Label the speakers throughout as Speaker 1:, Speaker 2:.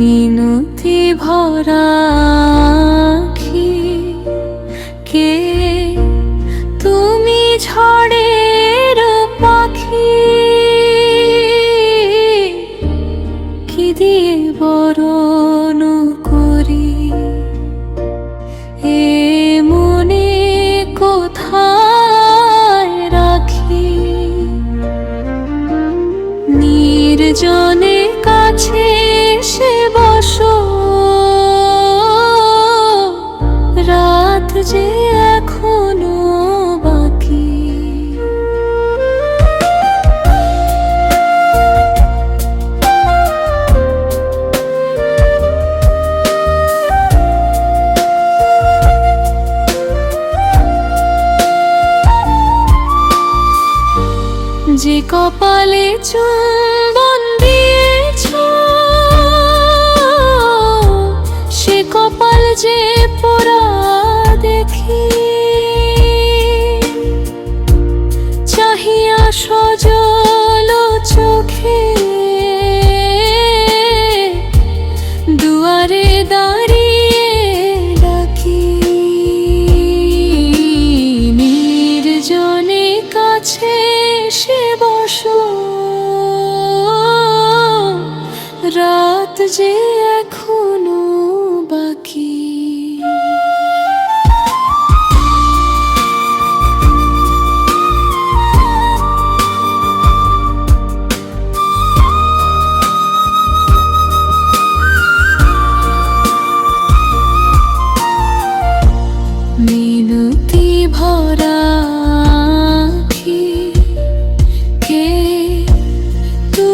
Speaker 1: মিনতি ভরা আখি, কে তুমি ঝড়ের পাখি? কি দিয়ে বরণ করি? এ মনে কোথায় রাখি? নির্জনে যে এখনও বাকি। যে কপালে চুম্বন কাছে সে বসো। রাত যে এখনও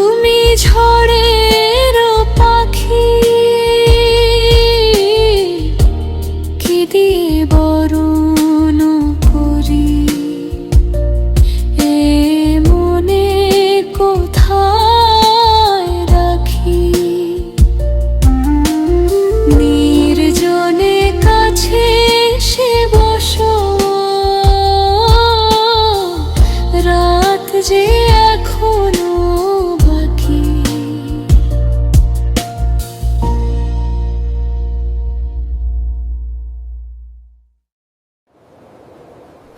Speaker 1: তুমি ঝড়ের